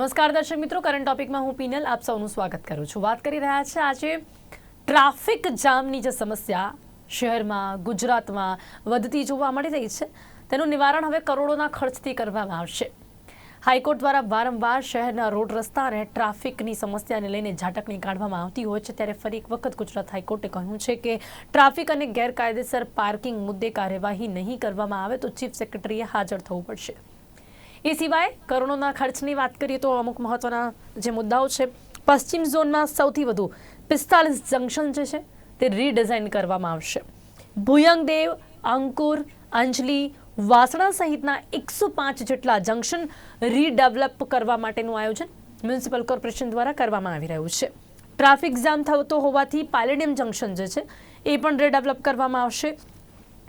નમસ્કાર દર્શક મિત્રો કરંટ ટોપિકમાં હું પીનલ આપ સૌનું સ્વાગત કરું છું. વાત કરી રહ્યા છે આજે ટ્રાફિક જામની જે સમસ્યા શહેરમાં, ગુજરાતમાં વધતી જોવા મળી રહી છે. તેનું નિવારણ હવે કરોડોના ખર્ચથી કરવામાં આવશે. હાઈકોર્ટ દ્વારા વારંવાર શહેરના રોડ રસ્તા અને ટ્રાફિકની સમસ્યાને લઈને ઝાટકણી કાઢવામાં આવતી હોય છે. ત્યારે ફરી એક વખત ગુજરાત હાઈકોર્ટે કહ્યું છે કે ટ્રાફિક અને ગેરકાયદેસર પાર્કિંગ મુદ્દે કાર્યવાહી નહીં કરવામાં આવે તો ચીફ સેક્રેટરીએ હાજર થવું પડશે. એ સિવાય કરોડોના ખર્ચની વાત કરીએ તો અમુક મહત્વના જે મુદ્દાઓ છે, પશ્ચિમ ઝોનમાં સૌથી વધુ પિસ્તાલીસ જંકશન જે છે તે રીડિઝાઇન કરવામાં આવશે. ભુયંગદેવ, અંકુર, અંજલી, વાસણા સહિતના એકસો પાંચ જેટલા જંકશન રીડેવલપ કરવા માટેનું આયોજન મ્યુનિસિપલ કોર્પોરેશન દ્વારા કરવામાં આવી રહ્યું છે. ટ્રાફિક જામ થતો હોવાથી પાલેડિયમ જંકશન જે છે, એ પણ રીડેવલપ કરવામાં આવશે.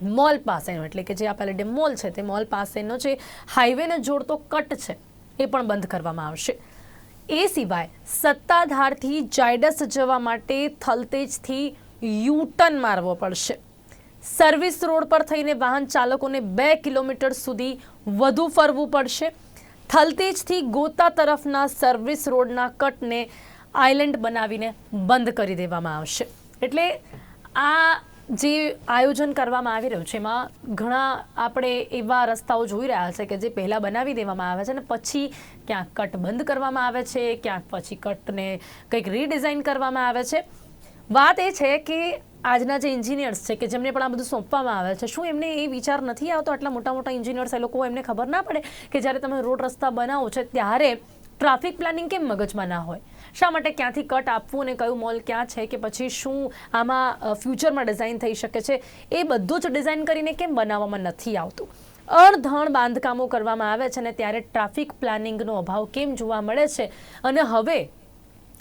મોલ પાસેનો, એટલે કે જે આ પેલેડિયમ મોલ છે, તે મોલ પાસેનો જે હાઈવેને જોડતો કટ છે, એ પણ બંધ કરવામાં આવશે. એ સિવાય સત્તાધારથી જાયડસ જવા માટે થલતેજથી યુટર્ન મારવો પડશે. સર્વિસ રોડ પર થઈને વાહન ચાલકોને બે કિલોમીટર સુધી વધુ ફરવું પડશે. થલતેજથી ગોતા તરફના સર્વિસ રોડના કટને આઇલેન્ડ બનાવીને બંધ કરી દેવામાં આવશે. એટલે આ જે આયોજન કરવામાં આવી રહ્યું છે, એમાં ઘણા આપણે એવા રસ્તાઓ જોઈ રહ્યા છે કે જે પહેલાં બનાવી દેવામાં આવે છે અને પછી ક્યાંક કટ બંધ કરવામાં આવે છે, ક્યાંક પછી કટને કંઈક રીડિઝાઇન કરવામાં આવે છે. વાત એ છે કે આજના જે એન્જિનિયર્સ છે કે જેમને પણ આ બધું સોંપવામાં આવે છે, શું એમને એ વિચાર નથી આવતો આટલા મોટા મોટા એન્જિનિયર્સ એ લોકો એમને ખબર ના પડે કે જ્યારે તમે રોડ રસ્તા બનાવો છો ત્યારે ટ્રાફિક પ્લાનિંગ કેમ મગજમાં ના હોય? શા માટે ક્યાંથી કટ આપવું અને કયું મોલ ક્યાં છે કે પછી શું આમાં ફ્યુચરમાં ડિઝાઇન થઈ શકે છે, એ બધું જ ડિઝાઇન કરીને કેમ બનાવવામાં નથી આવતું? અણધણ બાંધકામો કરવામાં આવે છે અને ત્યારે ટ્રાફિક પ્લાનિંગનો અભાવ કેમ જોવા મળે છે? અને હવે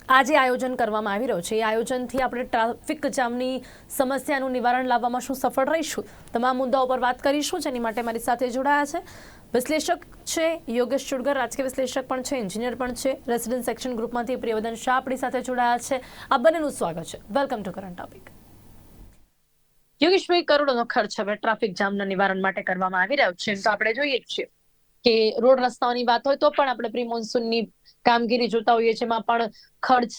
આ જે આયોજન કરવામાં આવી રહ્યું છે. એ આયોજનથી આપણે ટ્રાફિક જામની સમસ્યાનું નિવારણ લાવવામાં શું સફળ રહીશું? તમામ મુદ્દાઓ પર વાત કરીશું. જેની માટે મારી સાથે જોડાયા છે વિશ્લેષક છે, યોગેશ ચુડગર, રાજકીય વિશ્લેષક પણ છે, એન્જિનિયર પણ છે, રેસિડેન્ટ સેક્શન ગ્રુપમાંથી પ્રિયવદન શાહ આપણી સાથે જોડાયા છે. આ બંનેનું સ્વાગત છે. વેલકમ ટુ કરંટ ટોપિક યોગેશભાઈ, કરોડોનો ખર્ચ હવે ટ્રાફિક જામના નિવારણ માટે કરવામાં આવી રહ્યો છે. તો આપણે જોઈએ જ છીએ કે રોડ રસ્તાઓની વાત હોય તો પણ આપણે પ્રી મોન્સૂનની કામગીરી જોતા હોઈએ છીએ. એમાં પણ ખર્ચ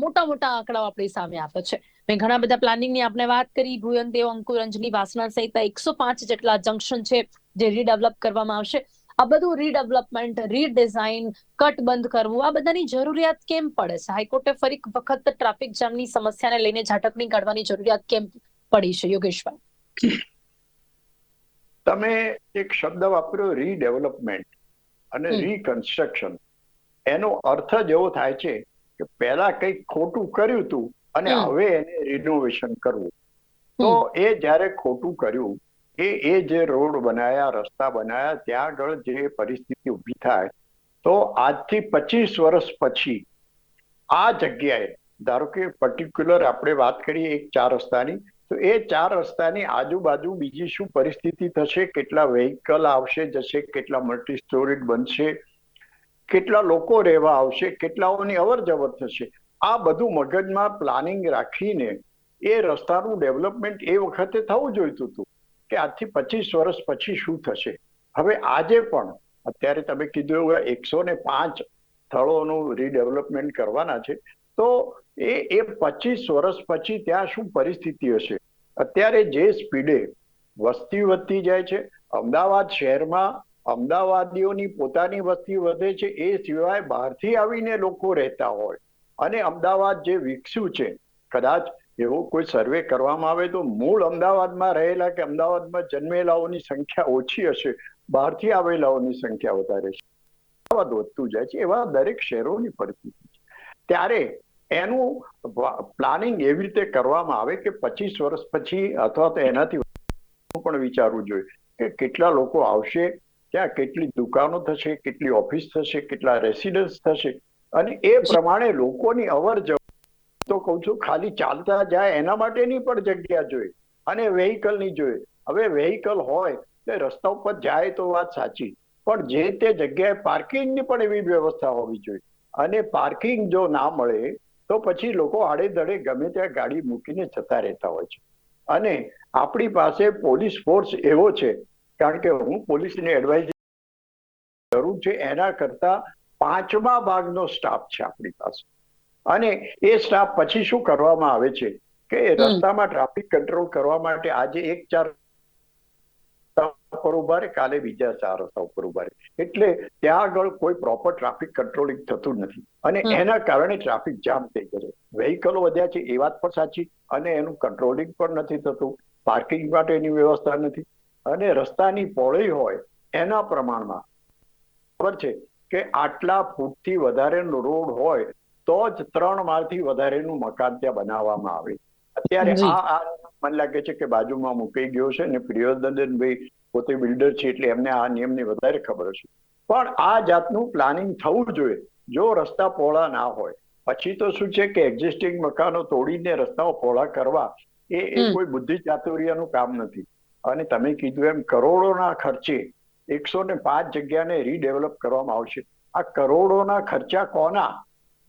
મોટા મોટા આંકડાઓ આપણી સામે આપે છે. મેં ઘણા બધા પ્લાનિંગની આપણે વાત કરી. ભુયન દેવ અંકુર અંજલી વાસણા સહિત એકસો પાંચ જેટલા જંકશન છે. જે રીડેવલપ કરવામાં આવશે. આ બધું રીડેવલપમેન્ટ રીડિઝાઇન કટ બંધ કરવું આ બધાની જરૂરિયાત કેમ પડે છે? હાઈકોર્ટે ફરી વખત ટ્રાફિક જામની સમસ્યાને લઈને ઝાટકણી કાઢવાની જરૂરિયાત કેમ પડી છે યોગેશભાઈ? તમે એક શબ્દ વાપર્યો રીડેવલપમેન્ટ અને. રીકન્સ્ટ્રક્શન એનો અર્થ જ એવો થાય છે કે પહેલા કંઈક ખોટું કર્યું હતું અને હવે એને રિનોવેશન કરવું. તો એ જ્યારે ખોટું કર્યું એ એ જે રોડ બનાયા, રસ્તા બનાયા, ત્યાં આગળ જે પરિસ્થિતિ ઊભી થાય, તો આજથી પચીસ વર્ષ પછી આ જગ્યાએ, ધારો કે પર્ટિક્યુલર આપણે વાત કરીએ એક ચાર રસ્તાની, તો એ ચાર રસ્તાની આજુબાજુ બીજી શું પરિસ્થિતિ થશે? કેટલા વેહિકલ આવશે, જશે, કેટલા મલ્ટી સ્ટોરીડ બનશે, કેટલા લોકો રહેવા આવશે, કેટલાઓની અવર જવર થશે? આ બધું મગજમાં પ્લાનિંગ રાખીને એ રસ્તાનું ડેવલપમેન્ટ એ વખતે થવું જોઈતું હતું. કે આજથી પચીસ વર્ષ પછી શું થશે? હવે આજે પણ અત્યારે તમે કીધું એવું એકસો ને પાંચ સ્થળોનું રીડેવલપમેન્ટ કરવાના છે, તો એ એ પચીસ વર્ષ પછી ત્યાં શું પરિસ્થિતિ હશે? અત્યારે જે સ્પીડે વસ્તી વધતી જાય છે, અમદાવાદ શહેરમાં અમદાવાદીઓની પોતાની વસ્તી વધે છે, એ સિવાય બહારથી આવીને લોકો રહેતા હોય. અને અમદાવાદ જે વિકસ્યું છે, કદાચ એવો કોઈ સર્વે કરવામાં આવે તો મૂળ અમદાવાદમાં રહેલા કે અમદાવાદમાં જન્મેલાઓની સંખ્યા ઓછી હશે, બહારથી આવેલાઓની સંખ્યા વધારે છે. અમદાવાદ વધતું જાય છે એવા દરેક શહેરોની પરિસ્થિતિ છે. ત્યારે એનું પ્લાનિંગ એવી રીતે કરવામાં આવે કે પચીસ વર્ષ પછી અથવા તો એનાથી પણ વિચારવું જોઈએ કે કેટલા લોકો આવશે ત્યાં કેટલી દુકાનો થશે, કેટલી ઓફિસ થશે, કેટલા રેસિડન્સ થશે અને એ પ્રમાણે લોકોની અવર તો કહું છું, ખાલી ચાલતા જાય એના માટેની પણ જગ્યા જોઈએ અને વેહિકલની જોઈએ. હવે વેહિકલ હોય એટલે રસ્તા ઉપર જાય તો વાત સાચી, પણ જે તે જગ્યાએ પાર્કિંગની પણ એવી વ્યવસ્થા હોવી જોઈએ. અને પાર્કિંગ જો ના મળે, તો પછી લોકો આડેધડે ગમે ત્યાં ગાડી મૂકીને જતા રહેતા હોય છે. અને આપણી પાસે પોલીસ ફોર્સ એવો છે, કારણ કે હું પોલીસને એડવાઇઝ જરૂર છે, એના કરતા પાંચમા ભાગનો સ્ટાફ છે આપણી પાસે. અને એ સ્ટાફ પછી શું કરવામાં આવે છે? કે રસ્તામાં ટ્રાફિક કંટ્રોલ કરવા માટે આજે એક ચાર ઉપર ઊભા રહે કાલે બીજા ચાર રસ્તા ઉપર ઊભા રહે. એટલે ત્યાં આગળ કોઈ પ્રોપર ટ્રાફિક કંટ્રોલિંગ થતું નથી. અને એના કારણે ટ્રાફિક જામ થઈ ગયો વેહિકલો વધ્યા છે એ વાત પણ સાચી. અને એનું કંટ્રોલિંગ પણ નથી થતું. પાર્કિંગ માટેની વ્યવસ્થા નથી. અને રસ્તાની પહોળી હોય એના પ્રમાણમાં. ખબર છે કે આટલા ફૂટથી વધારેનો રોડ હોય તો જ ત્રણ માળથી વધારેનું મકાન ત્યાં બનાવવામાં આવે. અત્યારે આ આ મને લાગે છે કે બાજુમાં મૂકી ગયો છે અને પ્રિયોદનભાઈ પોતે બિલ્ડર છે એટલે એમને આ નિયમની વધારે ખબર છે. પણ આ જાતનું પ્લાનિંગ થવું જોઈએ. જો રસ્તા પહોળા ના હોય. પછી તો શું છે કે એક્ઝિસ્ટિંગ મકાનો તોડીને રસ્તાઓ પહોળા કરવા એ. કોઈ બુદ્ધિ ચાતુર્યનું કામ નથી. અને તમે કીધું એમ કરોડોના ખર્ચે એકસો ને પાંચ જગ્યાને રીડેવલપ કરવામાં આવશે. આ કરોડોના ખર્ચા કોના?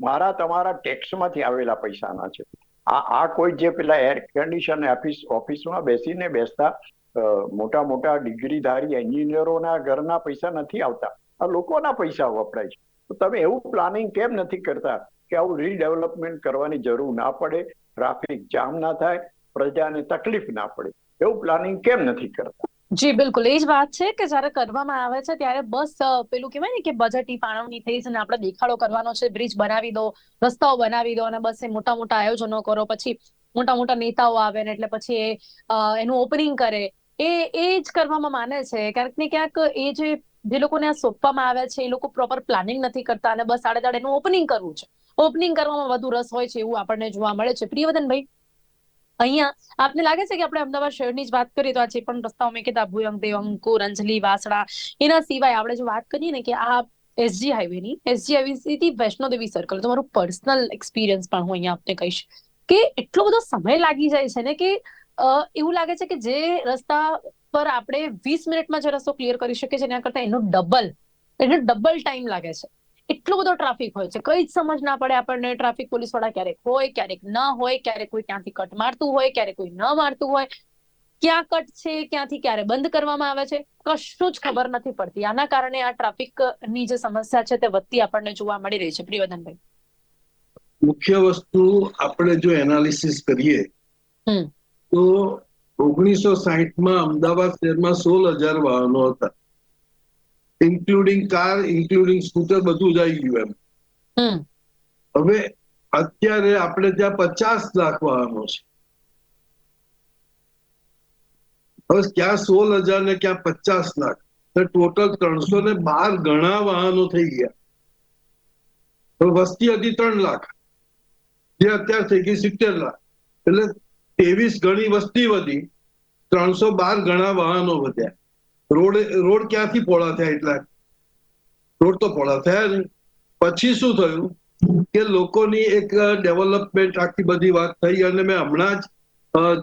મારા તમારા ટેક્સમાંથી આવેલા પૈસાના છે. આ આ કોઈ જે પેલા એર કન્ડિશન ઓફિસ ઓફિસમાં બેસીને બેસતા મોટા મોટા ડિગ્રીધારી એન્જિનિયરોના ઘરના પૈસા નથી આવતા. આ લોકોના પૈસા વપરાય છે. તો તમે એવું પ્લાનિંગ કેમ નથી કરતા કે આવું રીડેવલપમેન્ટ કરવાની જરૂર ના પડે ટ્રાફિક જામ ના થાય, પ્રજાને તકલીફ ના પડે? એવું પ્લાનિંગ કેમ નથી કરતા? જી, બિલકુલ. એ જ વાત છે કે જ્યારે કરવામાં આવે છે ત્યારે બસ પેલું કહેવાય ને કે બજેટની ફાળવણી થઈ છે અને આપણે દેખાડો કરવાનો છે, બ્રિજ બનાવી દો, રસ્તાઓ બનાવી દો અને બસ એ મોટા મોટા આયોજનો કરો, પછી મોટા મોટા નેતાઓ આવે ને એટલે પછી એ એનું ઓપનિંગ કરે. એ એ જ કરવામાં માને છે. ક્યાંક ને ક્યાંક એ જે જે લોકોને આ સોંપવામાં આવ્યા છે એ લોકો પ્રોપર પ્લાનિંગ નથી કરતા અને બસ આડે દાડે એનું ઓપનિંગ કરવું છે. ઓપનિંગ કરવામાં વધુ રસ હોય છે એવું આપણને જોવા મળે છે. પ્રિયવદનભાઈ? અહીંયા આપને લાગે છે કે આપણે અમદાવાદ શહેરની જ વાત કરીએ તો આ જે પણ રસ્તાઓ મેં કીધા, ભુયંગ, દેવંગ અંકુર અંજલી, વાસણા, એના સિવાય આપણે જો વાત કરીએ ને કે આ એસજી હાઈવે ની એસજી હાઈવે થી વૈષ્ણોદેવી સર્કલ તો મારું પર્સનલ એક્સપિરિયન્સ પણ હું અહીંયા આપને કહીશ કે એટલો બધો સમય લાગી જાય છે ને કે એવું લાગે છે કે જે રસ્તા પર આપણે વીસ મિનિટમાં જે રસ્તો ક્લિયર કરી શકીએ છીએ, એના કરતા એનો ડબલ એનો ડબલ ટાઈમ લાગે છે. એટલો બધો ટ્રાફિક હોય છે. કઈ જ સમજ ના પડે આપણને. ટ્રાફિક પોલીસવાળા ક્યારેક હોય ક્યારેક ન હોય ક્યારેક કોઈ ક્યાંથી કટ મારતું હોય ક્યારેક કોઈ ન મારતું હોય. ક્યાં કટ છે ક્યાંથી ક્યારે બંધ કરવામાં આવે છે કશું જ ખબર નથી પડતી. આના કારણે આ ટ્રાફિકની જે સમસ્યા છે તે વધતી આપણને જોવા મળી રહી છે. પ્રિયવદનભાઈ. મુખ્ય વસ્તુ આપણે જો એનાલિસિસ કરીએ હમ. તો ઓગણીસો સાહીઠમાં અમદાવાદ શહેરમાં સોળ હજાર વાહનો હતા. ઇન્ક્લુડિંગ કાર ઇન્ક્લુડિંગ સ્કૂટર બધું જ આવી ગયું એમ. હવે અત્યારે આપણે ત્યાં પચાસ લાખ વાહનો છે. હવે ક્યાં સોળ હજાર ને ક્યાં પચાસ લાખ. ટોટલ ત્રણસો ને બાર ઘણા વાહનો થઈ ગયા. વસ્તી હતી ત્રણ લાખ. જે અત્યારે થઈ ગઈ સિત્તેર લાખ. એટલે ત્રેવીસ ગણી વસ્તી વધી. ત્રણસો બાર ઘણા વાહનો વધ્યા. રોડ રોડ ક્યાંથી પોળા થયા એટલા? રોડ તો પોળા થયા નહીં પછી શું થયું? કે લોકોની એક ડેવલપમેન્ટ આખી બધી વાત થઈ અને મેં હમણાં જ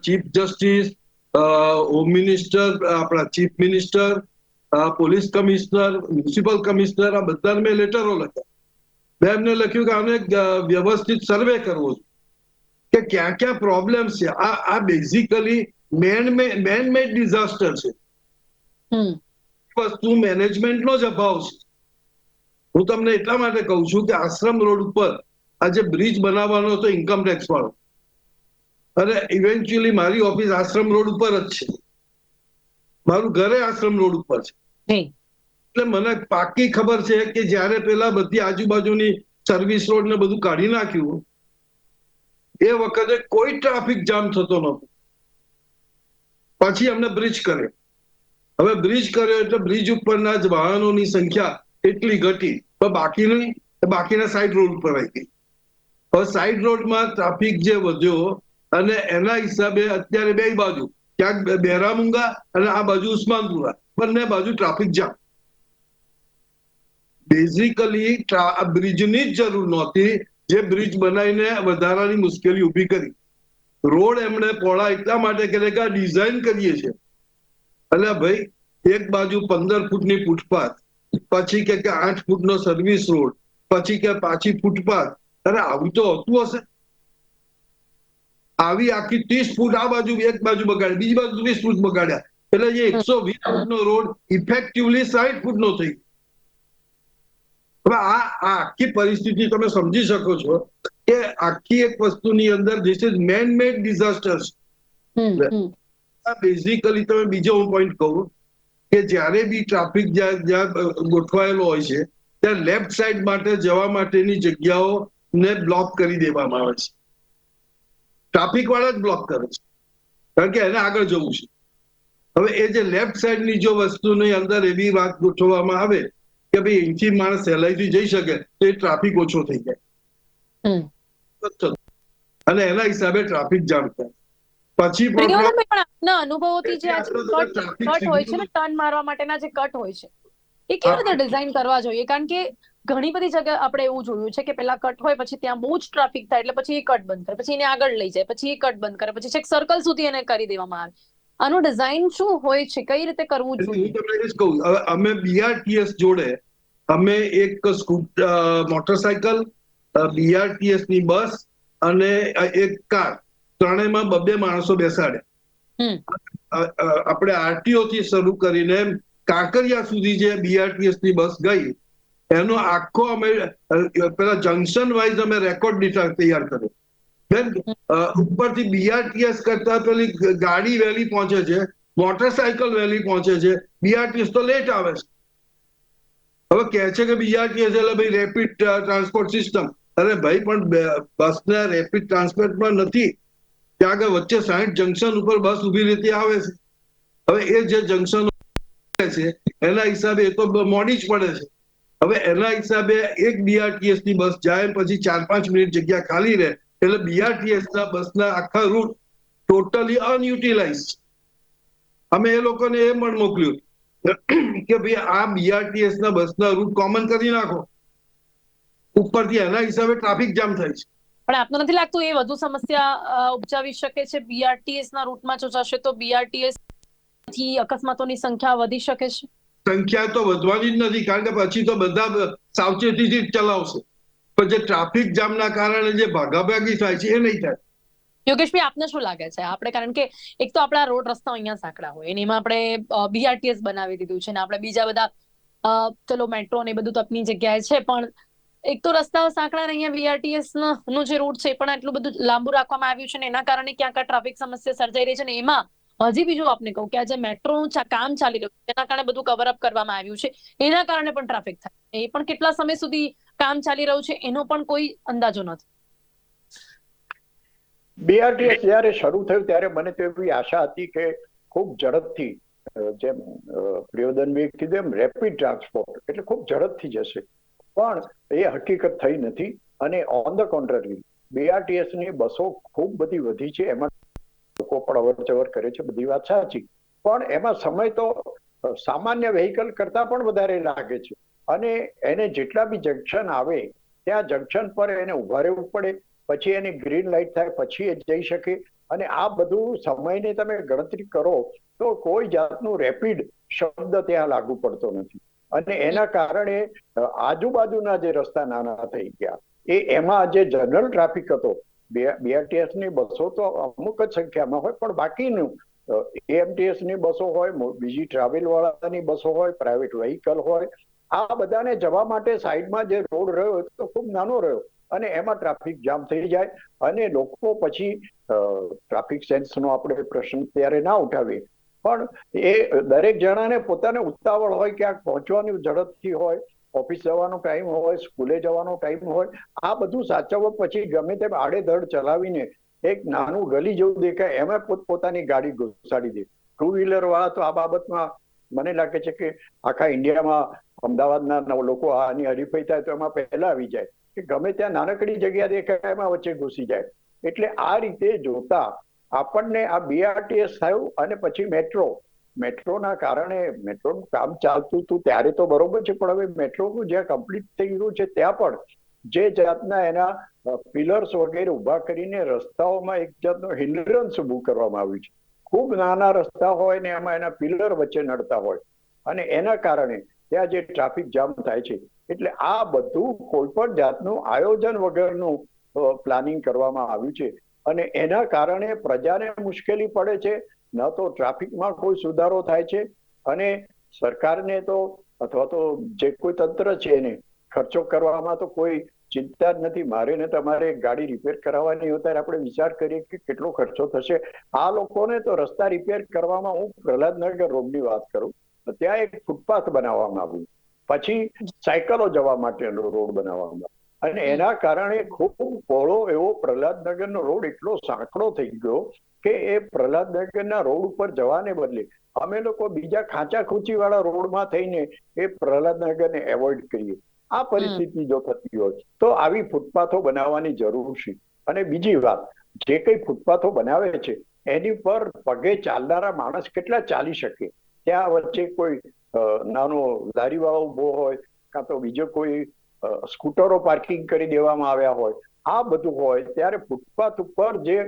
ચીફ જસ્ટિસ હોમ મિનિસ્ટર, આપણા chief minister police commissioner, municipal commissioner, આ બધાને મેં લેટરો લખ્યા. મેં એમને લખ્યું કે આને વ્યવસ્થિત સર્વે કરવો છે. કે ક્યાં ક્યાં પ્રોબ્લેમ છે? આ આ basically man man made disaster છે. વસ્તુ મેનેજમેન્ટનો જ અભાવ છે. હું તમને એટલા માટે કહું છું કે આશ્રમ રોડ ઉપર આજે બ્રિજ બનાવવાનો હતો ઇન્કમ ટેક્સ વાળો. અને ઇવેન્ચ્યુઅલી મારી ઓફિસ આશ્રમ રોડ ઉપર જ છે. મારું ઘરે આશ્રમ રોડ ઉપર છે. એટલે મને પાકી ખબર છે કે જ્યારે પેલા બધી આજુબાજુની સર્વિસ રોડ ને બધું કાઢી નાખ્યું એ વખતે કોઈ ટ્રાફિક જામ થતો નહોતો. પછી અમને બ્રિજ કર્યો. હવે બ્રિજ કર્યો એટલે બ્રિજ ઉપરના જ વાહનોની સંખ્યા એટલી ઘટી. પણ બાકીની, બાકીના સાઈડ રોડ ઉપર આવી ગઈ. હવે સાઈડ રોડમાં ટ્રાફિક જે વધ્યો અને એના હિસાબે અત્યારે બે બાજુ, ક્યાંક બેરામુંગા અને આ બાજુ ઉસ્માનપુરા, બંને બાજુ ટ્રાફિક જામ બેઝિકલી બ્રિજની જ જરૂર નહોતી, જે બ્રિજ બનાવીને વધારાની મુશ્કેલી ઊભી કરી. રોડ એમણે પહોળા એટલા માટે કે ડિઝાઇન કરીએ છીએ એટલે ભાઈ એક બાજુ પંદર ફૂટની ફૂટપાથ પછી કે કે આઠ ફૂટનો સર્વિસ રોડ પછી કે પાછી ફૂટપાથ. અરે આવું તો હતું હશે. આવી આખી ત્રીસ ફૂટ આ બાજુ એક બાજુ બગાડી બીજી બાજુ ત્રીસ ફૂટ બગાડ્યા. એટલે જે એકસો વીસ ફૂટનો રોડ ઇફેક્ટિવલી સાઠ ફૂટનો થઈ હવે આ આ આખી પરિસ્થિતિ તમે સમજી શકો છો કે આખી એક વસ્તુની અંદર this is man made disasters. Basically તમે બીજો હું પોઈન્ટ કહું કે જ્યારે બી ટ્રાફિક જ્યાં જ્યાં ગોઠવાયેલો હોય છે ત્યાં લેફ્ટ સાઈડ માટે જવા માટેની જગ્યાઓ ને બ્લોક કરી દેવામાં આવે છે. ટ્રાફિક વાળા જ બ્લોક કરે છે. કારણ કે એને આગળ જવું છે. હવે એ જે લેફ્ટ સાઈડની જો વસ્તુની અંદર એવી વાત ગોઠવવામાં આવે કે ભાઈ અહીંથી માણસ સહેલાઈથી જઈ શકે તો એ ટ્રાફિક ઓછો થઈ જાય. હમ. અને એના હિસાબે ટ્રાફિક જામ થાય. પછી પણ આપના અનુભવોથી જે કટ કટ હોય છે ને ટર્ન મારવા માટેના જે કટ હોય છે એ કેવી રીતે ડિઝાઇન કરવા જોઈએ? કારણ કે ઘણી બધી જગ્યાએ આપણે એવું જોયું છે કે પેલા કટ હોય પછી ત્યાં બહુ જ ટ્રાફિક થાય એટલે પછી એ કટ બંધ કરે પછી એને આગળ લઈ જાય પછી એ કટ બંધ કરે પછી છેક સર્કલ સુધી એને કરી દેવામાં આવે. આનું ડિઝાઇન શું હોય છે? કઈ રીતે કરવું જોઈએ? હું તમને જ કહું અમે બીઆરટીએસ જોડે અમે એક મોટરસાયકલ બીઆરટીએસની બસ અને એક કાર ત્રણેયમાં બબે માણસો બેસાડે આપણે આરટીઓ થી શરૂ કરીને કાંકરિયા સુધી જે બીઆરટીએસની બસ ગઈ એનો આખો અમે પેલા જંકશન વાઇઝ અમે રેકોર્ડ ડેટા તૈયાર કર્યો. બેન ઉપરથી બીઆરટીએસ કરતા પેલી ગાડી વહેલી પહોંચે છે મોટરસાયકલ વહેલી પહોંચે છે બીઆરટીએસ તો લેટ આવે છે. હવે કહે છે કે બીઆરટીએસ એટલે ભાઈ રેપિડ ટ્રાન્સપોર્ટ સિસ્ટમ અરે ભાઈ પણ બસ બસના રેપિડ ટ્રાન્સપોર્ટમાં નથી. ત્યાં આગળ વચ્ચે સાઠ જંકશન ઉપર બસ ઊભી રીતે આવે છે. હવે એ જે જંકશન છે, એના હિસાબે એ તો મોડી જ પડે છે. હવે એના હિસાબે એક બીઆરટીએસની બસ જાય પછી ચાર પાંચ મિનિટ જગ્યા ખાલી રહે, એટલે બીઆરટીએસ ના બસના આખા રૂટ ટોટલી અનયુટિલાઇઝ અમે એ લોકોને એ પણ મોકલ્યું કે ભાઈ આ બીઆરટીએસ ના બસના રૂટ કોમન કરી નાખો. ઉપરથી એના હિસાબે ટ્રાફિક જામ થાય છે. પણ આપને નથી લાગતું એ વધુ સમસ્યા ઉપજાવી શકે છે? બીઆરટીએસ ના રૂટમાં જો જશે તો બીઆરટીએસથી અકસ્માતોની સંખ્યા વધી શકે છે? સંખ્યા તો વધવાની જ નથી કારણ કે પછી તો બધા સાવચેતીથી જ ચલાવશે. પણ જે ટ્રાફિક જામના કારણે જે ભાગાભાગી થાય છે એ નહીં થાય. યોગેશભાઈ આપને શું લાગે છે? આપણે કારણ કે એક તો આપણા રોડ રસ્તા અહીંયા સાંકડા હોય એમાં આપણે બીઆરટીએસ બનાવી દીધું છે ને આપણે બીજા બધા ચલો મેટ્રો ને એ બધું તો આપની જગ્યાએ છે પણ એક તો રસ્તાઓ સાંકડા અહીંયા વીઆરટીએસનું જે રૂટ છે પણ આટલું બધું લાંબુ રાખવામાં આવ્યું છે ને એના કારણે ક્યાંક ટ્રાફિક સમસ્યા સર્જાઈ રહી છે ને એમાં હજી બીજું આપને કહું કે આ મેટ્રો કામ ચાલી રહ્યું એના કારણે બધું કવર અપ કરવામાં આવ્યું છે, એના કારણે પણ ટ્રાફિક થાય એ પણ કેટલા સમય સુધી કામ ચાલી રહ્યું છે એનો પણ કોઈ અંદાજો નથી. બીઆરટીએસ જ્યારે શરૂ થયું ત્યારે મને તો એવી આશા હતી કે ખૂબ ઝડપથી જેમ પ્રિયોદનભાઈ કીધું એમ રેપિડ ટ્રાન્સપોર્ટ એટલે ખૂબ ઝડપથી જશે. પણ એ હકીકત થઈ નથી. અને ઓન ધ કોન્ટ્રરી બીઆરટીએસની બસો ખૂબ બધી વધી છે. એમાં લોકો પણ અવરજવર કરે છે. બધી વાત સાચી. પણ એમાં સમય તો સામાન્ય વેહિકલ કરતા પણ વધારે લાગે છે. અને એને જેટલા બી જંકશન આવે, ત્યાં જંકશન પર એને ઊભા રહેવું પડે. પછી એની ગ્રીન લાઇટ થાય, પછી એ જઈ શકે. અને આ બધું સમયને તમે ગણતરી કરો, તો કોઈ જાતનું રેપિડ શબ્દ ત્યાં લાગુ પડતો નથી. અને એના કારણે આજુબાજુના જે રસ્તા નાના થઈ ગયા, એ એમાં જે જનરલ ટ્રાફિક હતો બીઆરટીએસની બસો તો અમુક જ સંખ્યામાં હોય, પણ બાકીનું એએમટીએસની બસો હોય બીજી ટ્રાવેલ વાળાની બસો હોય, પ્રાઇવેટ વેહિકલ હોય, આ બધાને જવા માટે સાઈડમાં જે રોડ રહ્યો તો ખૂબ નાનો રહ્યો, અને એમાં ટ્રાફિક જામ થઈ જાય, અને લોકો પછી ટ્રાફિક સેન્સનો આપણે પ્રશ્ન ત્યારે ના ઉઠાવીએ. પણ એ દરેક જણાને પોતાને ઉતાવળ હોય ક્યાંક પહોંચવાની ઝડપથી હોય, ઓફિસ જવાનો ટાઈમ હોય, સ્કૂલે જવાનો ટાઈમ હોય, આ બધું સાચવવા પછી ગમે તેમ આડેધડ ચલાવીને એક નાનું ગલી જેવું દેખાય, એમાં પોત, પોતાની ગાડી ઘુસાડી દે. ટુ વ્હીલર વાળા તો આ બાબતમાં મને લાગે છે કે આખા ઇન્ડિયામાં અમદાવાદના લોકો આની હરીફાઈ થાય તો એમાં પહેલા આવી જાય. કે ગમે ત્યાં નાનકડી જગ્યા દેખાય, એમાં વચ્ચે ઘૂસી જાય. એટલે આ રીતે જોતા આપણને આ બીઆરટીએસ થયું અને પછી મેટ્રો મેટ્રોના કારણે મેટ્રોનું કામ ચાલતું હતું ત્યારે તો બરોબર છે, પણ હવે મેટ્રોનું જ્યાં કમ્પ્લીટ થઈ ગયું છે, ત્યાં પણ જે જાતના એના પિલર્સ વગેરે ઊભા કરીને રસ્તાઓમાં એક જાતનું હિન્ડ્રન્સ ઊભું કરવામાં આવ્યું છે. ખૂબ નાના રસ્તા હોય ને એમાં એના પિલર વચ્ચે નડતા હોય. અને એના કારણે ત્યાં જે ટ્રાફિક જામ થાય છે, એટલે આ બધું કોઈ પણ જાતનું આયોજન વગરનું પ્લાનિંગ કરવામાં આવ્યું છે. અને એના કારણે પ્રજાને મુશ્કેલી પડે છે, ન તો ટ્રાફિકમાં કોઈ સુધારો થાય છે અને સરકારને તો અથવા તો જે કોઈ તંત્ર છે એને ખર્ચો કરવામાં તો કોઈ ચિંતા જ નથી. મારે ને તમારે ગાડી રિપેર કરાવવાની હોય ત્યારે આપણે વિચાર કરીએ કે કેટલો ખર્ચો થશે. આ લોકોને તો રસ્તા રિપેર કરવામાં હું પ્રહલાદનગર રોડની વાત કરું, ત્યાં એક ફૂટપાથ બનાવવામાં આવ્યું. પછી સાયકલો જવા માટેનો રોડ બનાવવામાં. અને એના કારણે ખૂબ પહોળો એવો પ્રહલાદનગરનો રોડ એટલો સાંકડો થઈ ગયો કે એ પ્રહલાદનગરના રોડ ઉપર જવાને બદલે અમે લોકો બીજા ખાંચા ખૂંચી વાળા રોડમાં થઈને એ પ્રહલાદનગરને એવોઇડ કરીએ. આ પરિસ્થિતિ જો થતી હોય તો આવી ફૂટપાથો બનાવવાની જરૂર છે. અને બીજી વાત, જે કઈ ફૂટપાથો બનાવે છે, એની પર પગે ચાલનારા માણસ કેટલા ચાલી શકે? ત્યાં વચ્ચે કોઈ નાનો લારીવાળો ઊભો હોય, કાં તો બીજો કોઈ સ્કૂટરો પાર્કિંગ કરી દેવામાં આવ્યા હોય આ બધું હોય ત્યારે ફૂટપાથ ઉપર જે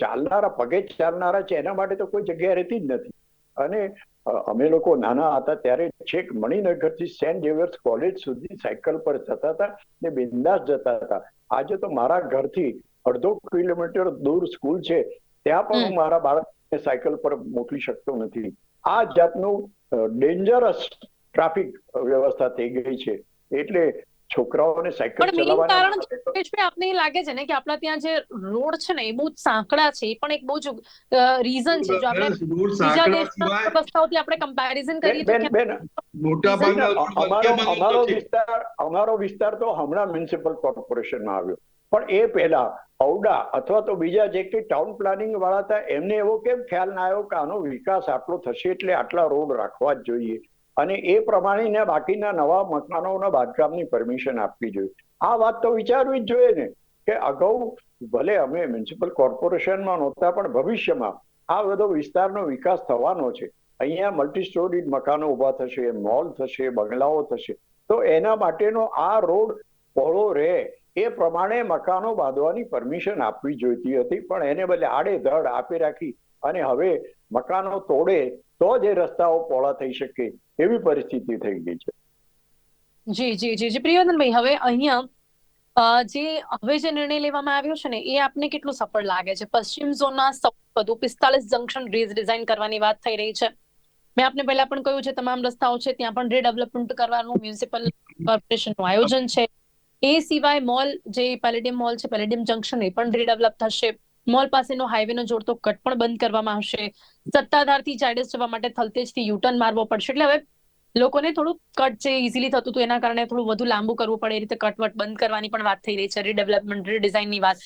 ચાલનારા પગે ચાલનારા છે એના માટે તો કોઈ જગ્યા રહેતી જ નથી. અને અમે લોકો નાના હતા ત્યારે છેક મણિનગરથી સેન્ટ ઝેવિયર્સ કોલેજ સુધી સાયકલ પર જતા હતા ને બિંદાસ જતા હતા. આજે તો મારા ઘરથી અડધો કિલોમીટર દૂર સ્કૂલ છે ત્યાં પણ હું મારા બાળકને સાયકલ પર મોકલી શકતો નથી. આ જાતનું ડેન્જરસ ટ્રાફિક વ્યવસ્થા થઈ ગઈ છે. એટલે છોકરાઓને સાયકલ ચલાવવાના આપને લાગે છે ને કે આપણા ત્યાં જે રોડ છે ને એ બહુ સાંકડા છે એ પણ એક બહુ જ રીઝન છે જો આપણે બીજા દેશના રસ્તાઓથી આપણે કમ્પેરિઝન કરીએ બેન તો બેન મોટા ભાગના અમારો અમારો વિસ્તાર અમારો વિસ્તાર તો હમણાં મ્યુનિસિપલ કોર્પોરેશનમાં આવ્યો. પણ એ પહેલા ઔડા અથવા તો બીજા જે કે ટાઉન પ્લાનિંગ વાળા હતા એમને એવો કેમ ખ્યાલ ના આવ્યો કે આનો વિકાસ આટલો થશે એટલે આટલા રોડ રાખવા જ જોઈએ? અને એ પ્રમાણે બાકીના નવા મકાનોના બાંધકામની પરમિશન આપવી જોઈએ. આ વાત તો વિચારવી જ જોઈએ ને, કે અગાઉ ભલે અમે મ્યુનિસિપલ કોર્પોરેશનમાં નહોતા, પણ ભવિષ્યમાં આ બધો વિસ્તારનો વિકાસ થવાનો છે. અહીંયા મલ્ટી સ્ટોરી મકાનો ઊભા થશે મોલ થશે, બંગલાઓ થશે. તો એના માટેનો આ રોડ પહોળો રહે, એ પ્રમાણે મકાનો બાંધવાની પરમિશન આપવી જોઈતી હતી. પણ એને બદલે આડેધડ આપી રાખી અને હવે મકાનો તોડે તો જ એ રસ્તાઓ પહોળા થઈ શકે એવી પરિસ્થિતિ થઈ ગઈ છે. જી જી જી જી. પ્રિયવર્ધનભાઈ હવે અહીંયા જે હવે જે નિર્ણય લેવામાં આવ્યો છે ને, એ આપને કેટલું સફળ લાગે છે? પશ્ચિમ ઝોનના વધુ પિસ્તાલીસ જંકશન રીડિઝાઇન કરવાની વાત થઈ રહી છે. મેં આપને પહેલા પણ કહ્યું છે, તમામ રસ્તાઓ છે, ત્યાં પણ રીડેવલપમેન્ટ કરવાનું મ્યુનિસિપલ કોર્પોરેશનનું આયોજન છે. એ સિવાય મોલ જે પેલેડિયમ મોલ છે પેલેડિયમ જંકશન એ પણ રીડેવલપ થશે. મોલ પાસેનો હાઈવેનો જોડતો કટ પણ બંધ કરવામાં આવશે. સત્તાધારથી ચાઇડસ જવા માટે થલતેજથી યુટર્ન મારવો પડશે. એટલે હવે લોકોને થોડું કટ જે ઇઝીલી થતું હતું એના કારણે થોડું વધુ લાંબુ કરવું પડે. એ રીતે કટવટ બંધ કરવાની પણ વાત થઈ રહી છે. રીડેવલપમેન્ટ રીડિઝાઇનની વાત.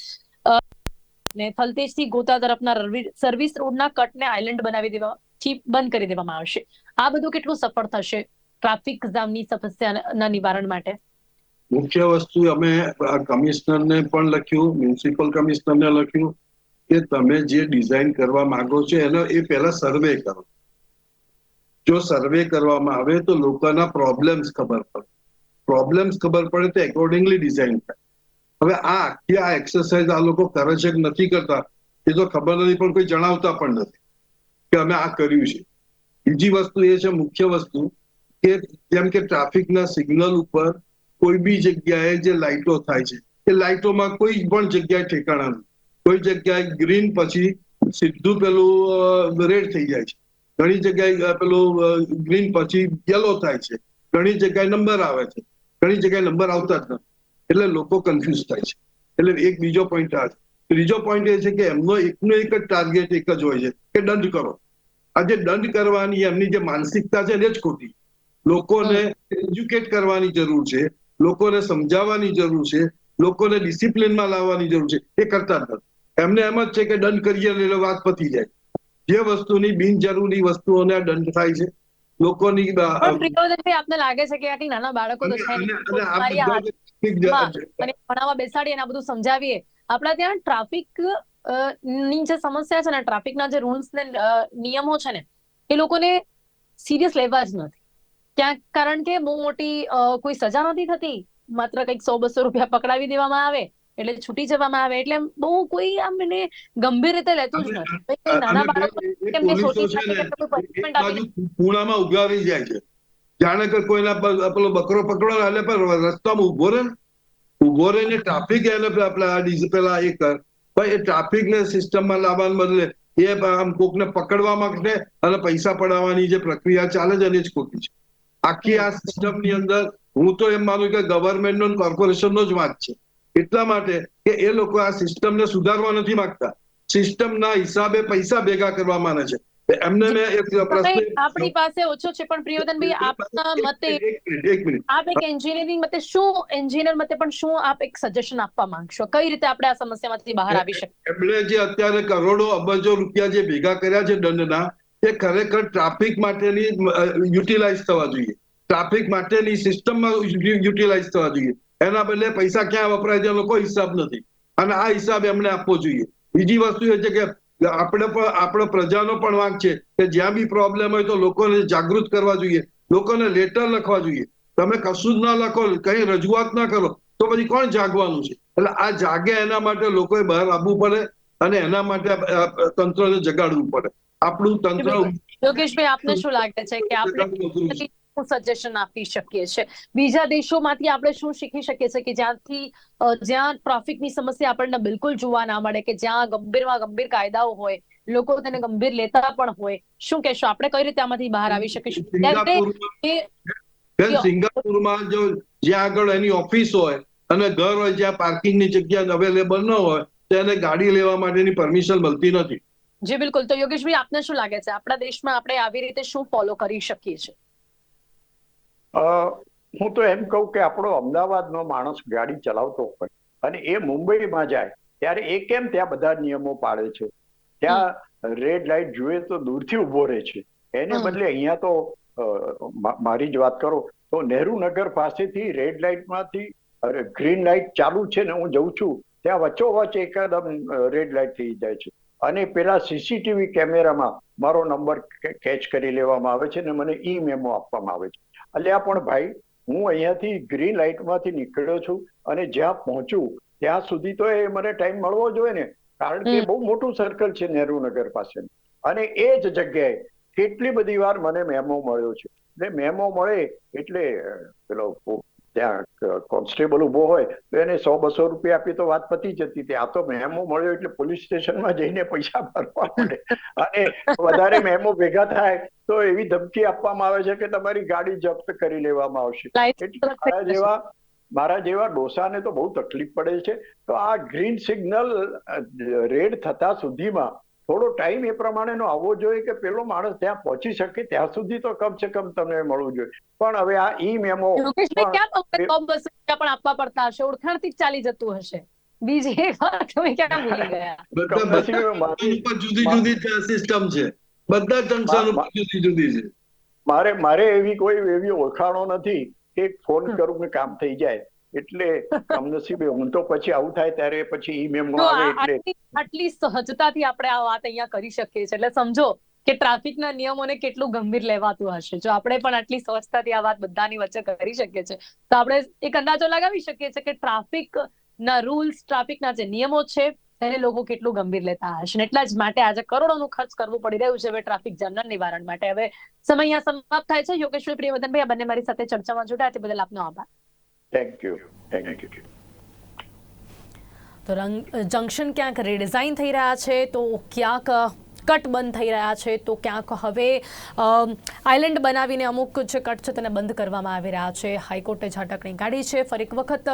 ને થલતેજથી ગોતા તરફના સર્વિસ રોડના કટને આઇલેન્ડ બનાવી દેવાથી બંધ કરી દેવામાં આવશે. આ બધું કેટલું સફળ થશે ટ્રાફિક જામની સમસ્યાના નિવારણ માટે? મુખ્ય વસ્તુ અમે કમિશનરને પણ લખ્યું મ્યુનિસિપલ કમિશનરને લખ્યું. કે તમે જે ડિઝાઇન કરવા માંગો છો, એનો એ પહેલા સર્વે કરો. જો સર્વે કરવામાં આવે તો લોકોના પ્રોબ્લેમ્સ ખબર પડે. પ્રોબ્લેમ્સ ખબર પડે તો એકોર્ડિંગલી ડિઝાઇન થાય. હવે આ આખી આ એક્સરસાઇઝ આ લોકો કરે છે કે નથી કરતા, એ તો ખબર નથી, પણ કોઈ જણાવતા પણ નથી કે અમે આ કર્યું છે. બીજી વસ્તુ એ છે, મુખ્ય વસ્તુ, કે જેમ કે ટ્રાફિકના સિગ્નલ ઉપર કોઈ બી જગ્યાએ જે લાઇટો થાય છે, એ લાઇટોમાં કોઈ પણ જગ્યાએ ઠેકાણા નથી. કોઈ જગ્યાએ ગ્રીન પછી સીધું પેલું રેડ થઈ જાય છે. ઘણી જગ્યાએ પેલું ગ્રીન પછી યલો થાય છે. ઘણી જગ્યાએ નંબર આવે છે. ઘણી જગ્યાએ નંબર આવતા જ નથી. એટલે લોકો કન્ફ્યુઝ થાય છે. એટલે એક બીજો પોઈન્ટ આ છે. ત્રીજો પોઈન્ટ એ છે કે એમનો એકનો એક જ ટાર્ગેટ એક જ હોય છે કે દંડ કરો. આ જે દંડ કરવાની એમની જે માનસિકતા છે એ જ ખોટી. લોકોને એજ્યુકેટ કરવાની જરૂર છે. લોકોને સમજાવવાની જરૂર છે. લોકોને ડિસિપ્લિનમાં લાવવાની જરૂર છે. એ કરતા જ નથી. એમને એમ જ છે કે દંડ કરીએ એટલે વાત પતી જાય. જે વસ્તુની બિનજરૂરી વસ્તુઓને દંડ થાય છે લોકોની આપને લાગે છે કે આટલી નાના બાળકો તો છે ભણાવવા બેસાડીએ અને આ બધું સમજાવીએ. આપણા ત્યાં ટ્રાફિકની જે સમસ્યા છે ને ટ્રાફિકના જે રૂલ્સ ને નિયમો છે ને એ લોકોને સિરિયસ લેવા જ નથી. ક્યાંક કારણ કે બહુ મોટી કોઈ સજા નથી થતી. માત્ર કંઈક સો બસો રૂપિયા પકડાવી દેવામાં આવે એટલે છૂટી જવામાં આવે એટલે બહુ કોઈ આમ એને ગંભીર રીતે લેતું જ નથી. નાના બાળકો ને, ઊભા રહી જાય છે. જાણે કે કોઈના પેલો બકરો પકડો એટલે પણ રસ્તામાં ઊભો રહે ને. ઊભો રહીને ટ્રાફિક એને પેલા- પેલા એ કર. ભાઈ એ ટ્રાફિક ને સિસ્ટમમાં લાવવાને બદલે એ આમ કોકને પકડવા માટે અને પૈસા પડાવવાની જે પ્રક્રિયા ચાલે છે એને જ ખોટી છે. આખી આ સિસ્ટમની અંદર હું તો એમ માનું કે ગવર્મેન્ટનો કોર્પોરેશનનો જ વાત છે. એટલા માટે કે એ લોકો આ સિસ્ટમને સુધારવા નથી માંગતા. સિસ્ટમના હિસાબે પૈસા ભેગા કરવા માંગે છે. એમને મેં એક પ્રશ્ન આપણી પાસે ઓછો છે પણ પ્રિયોદનભાઈ આપના મતે એક મિનિટ આપ એક એન્જિનિયરિંગ મતે શું એન્જિનિયર મતે પણ શું આપ એક સજેશન આપવા માંગશો? કઈ રીતે આપણે આ સમસ્યામાંથી બહાર આવી શકીએ? એમણે જે અત્યારે કરોડો અબજો રૂપિયા જે ભેગા કર્યા છે દંડના એ ખરેખર ટ્રાફિક માટેની યુટિલાઇઝ થવા જોઈએ. ટ્રાફિક માટેની સિસ્ટમમાં યુટિલાઇઝ થવા જોઈએ. એના બદલે પૈસા ક્યાં વપરાય છે એનો કોઈ હિસાબ નથી. અને આ હિસાબ એમને આપવો જોઈએ. બીજી વસ્તુ એ છે કે આપણે પણ આપણો પ્રજાનો પણ વાંક છે કે જ્યાં બી પ્રોબ્લેમ હોય તો લોકોને જાગૃત કરવા જોઈએ. લોકોને લેટર લખવા જોઈએ. તમે કશું જ ના લખો કઈ રજૂઆત ના કરો તો પછી કોણ જાગવાનું છે? એટલે આ જાગે એના માટે લોકોએ બહાર આવવું પડે અને એના માટે તંત્રને જગાડવું પડે. આપણું તંત્ર યોગેશભાઈ આપને શું લાગે છે કે આપણે સજેશન આપી શકીએ છીએ. બીજા દેશોમાંથી આપણે શું શીખી શકીએ છીએ કે જ્યાંથી જ્યાં ટ્રાફિકની સમસ્યા આપણને બિલકુલ જોવા ના મળે કે જ્યાં ગંભીરમાં ગંભીર કાયદાઓ હોય લોકો તેને ગંભીર લેતા પણ હોય. શું કહેશો? આપણે કઈ રીતે આમાંથી બહાર આવી શકીશું? સિંગાપુરમાં જો જ્યાં આગળ એની ઓફિસ હોય અને ઘર હોય જ્યાં પાર્કિંગની જગ્યા અવેલેબલ ન હોય તેને ગાડી લેવા માટેની પરમિશન મળતી નથી. જી બિલકુલ. તો યોગેશભાઈ આપને શું લાગે છે? આપણા દેશમાં આપણે આવી રીતે શું ફોલો કરી શકીએ છીએ? હું તો એમ કહું કે આપણો અમદાવાદનો માણસ ગાડી ચલાવતો હોય અને એ મુંબઈમાં જાય ત્યારે એ કેમ ત્યાં બધા નિયમો પાળે છે? ત્યાં રેડ લાઇટ જોઈએ તો દૂરથી ઊભો રહે છે. એને બદલે અહીંયા તો મારી જ વાત કરો તો નહેરુ નગર પાસેથી રેડ લાઇટમાંથી ગ્રીન લાઇટ ચાલુ છે ને હું જઉં છું ત્યાં વચ્ચોવચ્ચ એકદમ રેડ લાઇટ થઈ જાય છે. અને પેલા સીસીટીવી કેમેરામાં મારો નંબર કેચ કરી લેવામાં આવે છે ને મને ઈ મેમો આપવામાં આવે છે. અલ્યા પણ ભાઈ હું અહીંયાથી ગ્રીન લાઇટમાંથી નીકળ્યો છું અને જ્યાં પહોંચું ત્યાં સુધી તો એ મને ટાઈમ મળવો જોઈએ ને. કારણ કે બહુ મોટું સર્કલ છે નહેરુનગર પાસે. અને એ જ જગ્યાએ કેટલી બધી વાર મને મેમો મળ્યો છે. એટલે મેમો મળે એટલે પેલો ત્યાં કોન્સ્ટેબલ ઊભો હોય તો એને સો બસો રૂપિયા આપી તો વાત પતી જતી હતી. આ તો મેમો મળ્યો એટલે પોલીસ સ્ટેશનમાં જઈને પૈસા ભરવા પડે. અને વધારે મેમો ભેગા થાય તો એવી ધમકી આપવામાં આવે છે કે તમારી ગાડી જપ્ત કરી લેવામાં આવશે. એટલે મારા જેવા મારા જેવા ડોસાને તો બહુ તકલીફ પડે છે. તો આ ગ્રીન સિગ્નલ રેડ થતા સુધીમાં થોડો ટાઈમ એ પ્રમાણેનો આવવો જોઈએ કે પેલો માણસ ત્યાં પહોંચી શકે ત્યાં સુધી તો કમ સે કમ તમને મળવું જોઈએ. પણ હવે આ ઈ મેમો પણ આપવા પડતા હશે ઓળખાણથી થી ચાલી જતું હશે. બીજી એક વાત તમે ક્યાં ભૂલી ગયા? જુદી જુદી સિસ્ટમ છે. બધા જંકશન ઉપર જુદી જુદી છે. મારે મારે એવી કોઈ એવી ઓળખાણો નથી કે ફોન કરું ને કામ થઈ જાય. એટલે કમનસીબે હું તો પછી આવું થાય ત્યારે પછી ઈ મેમો આવે એટલે આટલી સહજતાથી આપણે આ વાત અહીંયા કરી શકીએ છીએ. એટલે સમજો કે ટ્રાફિકના નિયમોને કેટલું ગંભીર લેવાતું હશે. જો આપણે પણ આટલી સહજતાથી આ વાત બધાની વચ્ચે કરી શકીએ છીએ તો આપણે એક અંદાજો લગાવી શકીએ છીએ કે ટ્રાફિક ના રૂલ્સ ટ્રાફિકના જે નિયમો છે તેને લોકો કેટલું ગંભીર લેતા હશે. એટલા જ માટે આજે કરોડોનું ખર્ચ કરવું પડી રહ્યું છે હવે ટ્રાફિક જામના નિવારણ માટે. હવે સમય અહીંયા સમાપ્ત થાય છે. યોગેશ્વર પ્રિયવર્ધનભાઈ આ બંને મારી સાથે ચર્ચામાં જોડાયા. તે બદલ આપનો આભાર. થેન્ક યુ થેન્ક યુ તો જંકશન ક્યાંક રીડિઝાઇન થઈ રહ્યા છે તો ક્યાંક કટ બંધ થઈ રહ્યા છે, તો ક્યાંક હવે આઇલેન્ડ બનાવીને અમુક જે કટ છે તેને બંધ કરવામાં આવી રહ્યા છે. હાઈકોર્ટે ઝાટકણી કાઢી છે. ફરી એક વખત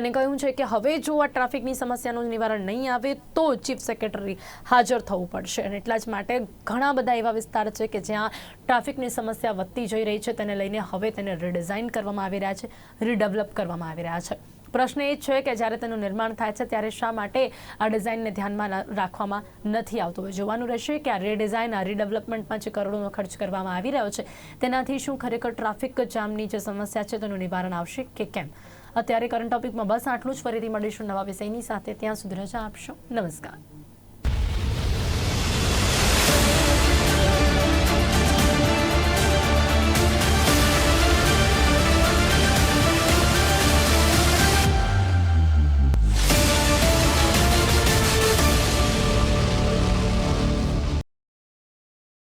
અને કહ્યું છે કે હવે જો આ ટ્રાફિકની સમસ્યાનું નિવારણ નહીં આવે, તો ચીફ સેક્રેટરી હાજર થવું પડશે. અને એટલા જ માટે ઘણા બધા એવા વિસ્તાર છે કે જ્યાં ટ્રાફિકની સમસ્યા વધતી જઈ રહી છે, તેને લઈને હવે તેને રીડિઝાઇન કરવામાં આવી રહ્યા છે રીડેવલપ કરવામાં આવી રહ્યા છે. પ્રશ્ન એ છે કે જ્યારે તેનું નિર્માણ થાય છે, ત્યારે શા માટે આ ડિઝાઇનને ધ્યાનમાં રાખવામાં નથી આવતું? હોય જોવાનું રહેશે કે આ રીડિઝાઇન આ રીડેવલપમેન્ટમાં જે કરોડોનો ખર્ચ કરવામાં આવી રહ્યો છે, તેનાથી શું ખરેખર ટ્રાફિક જામની જે સમસ્યા છે, તેનું નિવારણ આવશે કે કેમ? અત્યારે કરંટ ટોપિકમાં બસ, આટલું જ. ફરીથી મળીશું નવા વિષયની સાથે. ત્યાં સુધી રજા આપશો. નમસ્કાર.